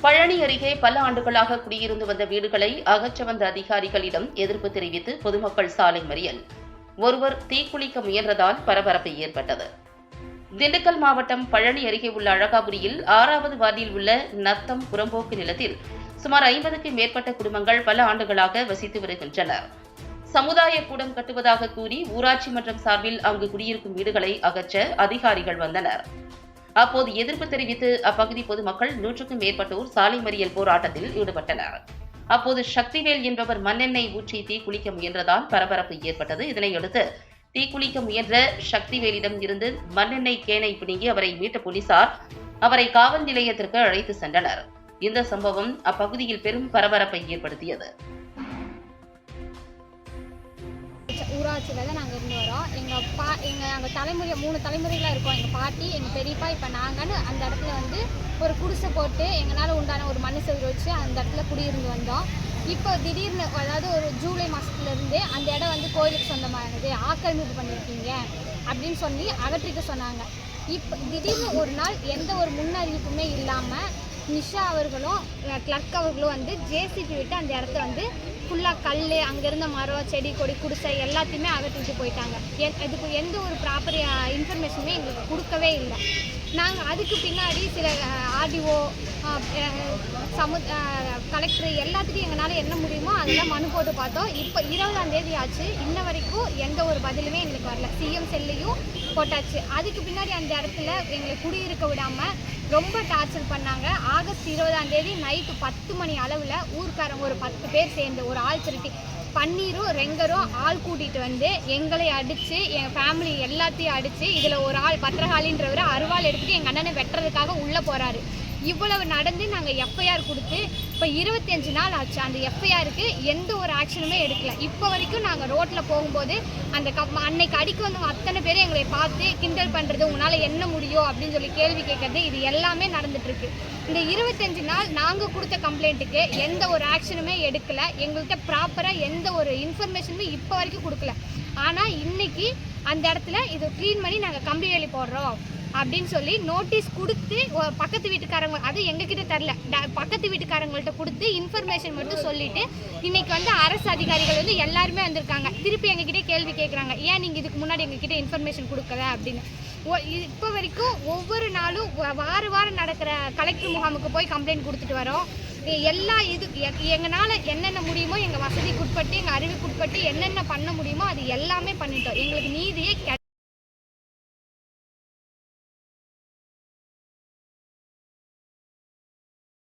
பழனி அருகே பல ஆண்டுகளாக குடியிருந்து வந்த வீடுகளை அகற்ற வந்த அதிகாரிகளிடம் எதிர்ப்பு தெரிவித்து பொதுமக்கள் சாலை மறியல். ஒருவர் தீக்குளிக்க முயன்றதால் பரபரப்பு ஏற்பட்டது. திண்டுக்கல் மாவட்டம் பழனி அருகே உள்ள அழகாபுரியில் ஆறாவது வார்டில் உள்ள நத்தம் புறம்போக்கு நிலத்தில் சுமார் ஐம்பதுக்கும் மேற்பட்ட குடும்பங்கள் பல ஆண்டுகளாக வசித்து வருகின்றனர். சமுதாய கூடம் கட்டுவதாக கூறி ஊராட்சி மன்றம் சார்பில் அங்கு குடியிருக்கும் வீடுகளை அகற்ற அதிகாரிகள் வந்தனர். அப்போது எதிர்ப்பு தெரிவித்து அப்பகுதி பொதுமக்கள் நூற்றுக்கும் மேற்பட்டோர் சாலை மறியல் போராட்டத்தில் ஈடுபட்டனர். அப்போது சக்திவேல் என்பவர் மண்ணெண்ணெய் ஊற்றி தீக்குளிக்க முயன்றதால் பரபரப்பு ஏற்பட்டது. இதனையடுத்து தீக்குளிக்க முயன்ற சக்திவேலிடம் இருந்து மண்ணெண்ணெய் கேனை பிடுங்கி அவரை மீட்ட போலீசார் அவரை காவல் நிலையத்திற்கு அழைத்து சென்றனர். இந்த சம்பவம் அப்பகுதியில் பெரும் பரபரப்பை ஏற்படுத்தியது. ஊராட்சியில் தான் நாங்கள் இருந்து வரோம். எங்கள் பா எங்கள் நாங்கள் தலைமுறை மூணு தலைமுறைகளாக இருக்கோம். எங்கள் பாட்டி எங்கள் பெரியப்பா இப்போ நாங்கன்னு அந்த இடத்துல வந்து ஒரு குடிசை போட்டு எங்களால் உண்டான ஒரு மண் செதில் வச்சு அந்த இடத்துல குடியிருந்து வந்தோம். இப்போ திடீர்னு அதாவது ஒரு ஜூலை மாதத்துலேருந்து அந்த இடம் வந்து கோயிலுக்கு சொந்தமானது. ஆக்கிரமிப்பு பண்ணியிருக்கீங்க அப்படின்னு சொல்லி அகற்றிக்க சொன்னாங்க. இப்போ திடீர்னு ஒரு நாள் எந்த ஒரு முன்னறிவிப்புமே இல்லாமல் நிஷா அவர்களும் கிளர்க் அவர்களும் வந்து ஜேசிபி விட்டு அந்த இடத்த வந்து ஃபுல்லாக கல் அங்கேருந்த மரம் செடி கொடி குடிசை எல்லாத்தையுமே அகற்றிட்டு போயிட்டாங்க. எ- இதுக்கு எந்த ஒரு ப்ராப்பர் இன்ஃபர்மேஷனுமே எங்களுக்கு கொடுக்கவே இல்லை. நாங்கள் அதுக்கு பின்னாடி சில ஆர்டிஓ சமு கலெக்டர் எல்லாத்துக்கும் எங்களால் என்ன முடியுமோ அதெல்லாம் மனு போட்டு பார்த்தோம். இப்போ இருபதாம் தேதி ஆச்சு. இன்ன வரைக்கும் எந்த ஒரு பதிலுமே எங்களுக்கு வரல. சிஎம் செல்லையும் போட்டாச்சு. அதுக்கு பின்னாடி அந்த இடத்துல எங்களை குடியிருக்க விடாமல் ரொம்ப டார்ச்சர் பண்ணாங்க. ஆகஸ்ட் இருபதாம் தேதி நைட்டு பத்து மணி அளவில் ஊர்க்காரங்க ஒரு பத்து பேர் சேர்ந்து ஒரு ஆள் திருட்டி பன்னீரும் ரெங்கரும் ஆள் கூட்டிகிட்டு வந்து எங்களை அடித்து என் ஃபேமிலி எல்லாத்தையும் அடித்து இதில் ஒரு ஆள் பத்திரகாளின்றவர் அருவாள் எடுத்துட்டு எங்கள் அண்ணனை வெட்டுறதுக்காக உள்ளே போகிறாரு இவ்வளவு நடந்து நாங்கள் எஃப்ஐஆர் கொடுத்து இப்போ இருபத்தஞ்சு நாள் ஆச்சு. அந்த எஃப்ஐஆருக்கு எந்த ஒரு ஆக்ஷனுமே எடுக்கல. இப்போ வரைக்கும் நாங்கள் ரோட்டில் போகும்போது அந்த க அன்னைக்கு அடிக்க வந்தவங்க அத்தனை பேரும் எங்களை பார்த்து கிண்டல் பண்ணுறது உங்களால் என்ன முடியும்? அப்படின்னு சொல்லி கேள்வி கேட்கறது இது எல்லாமே நடந்துட்டுருக்கு இந்த இருபத்தஞ்சு நாள் நாங்கள் கொடுத்த கம்ப்ளைண்ட்டுக்கு எந்த ஒரு ஆக்ஷனுமே எடுக்கல. எங்கள்கிட்ட ப்ராப்பராக எந்த ஒரு இன்ஃபர்மேஷனுமே இப்போ வரைக்கும் கொடுக்கல. ஆனால் இன்றைக்கி அந்த இடத்துல இது க்ளீன் பண்ணி நாங்கள் கம்பி வேலி போடுறோம். அப்படின்னு சொல்லி நோட்டீஸ் கொடுத்து பக்கத்து வீட்டுக்காரங்க அது எங்ககிட்ட தரல ட- பக்கத்து வீட்டுக்காரங்கள்ட்ட கொடுத்து இன்ஃபர்மேஷன் மட்டும் சொல்லிட்டு இன்னைக்கு வந்து அரசு அதிகாரிகள் வந்து எல்லாருமே வந்திருக்காங்க. திருப்பி எங்ககிட்ட கேள்வி கேட்குறாங்க ஏன் நீங்கள் இதுக்கு முன்னாடி எங்ககிட்ட இன்ஃபர்மேஷன் கொடுக்கல? அப்படின்னு. இப்போ வரைக்கும் ஒவ்வொரு நாளும் வார வாரம் நடக்கிற கலெக்டர் முகாமுக்கு போய் கம்ப்ளைண்ட் கொடுத்துட்டு வரோம். எல்லா இது எங்களால் என்னென்ன முடியுமோ எங்கள் வசதிக்கு உட்பட்டு எங்கள் அறிவுக்கு உட்பட்டு என்னென்ன பண்ண முடியுமோ அது எல்லாமே பண்ணிட்டோம். எங்களுக்கு நீதியே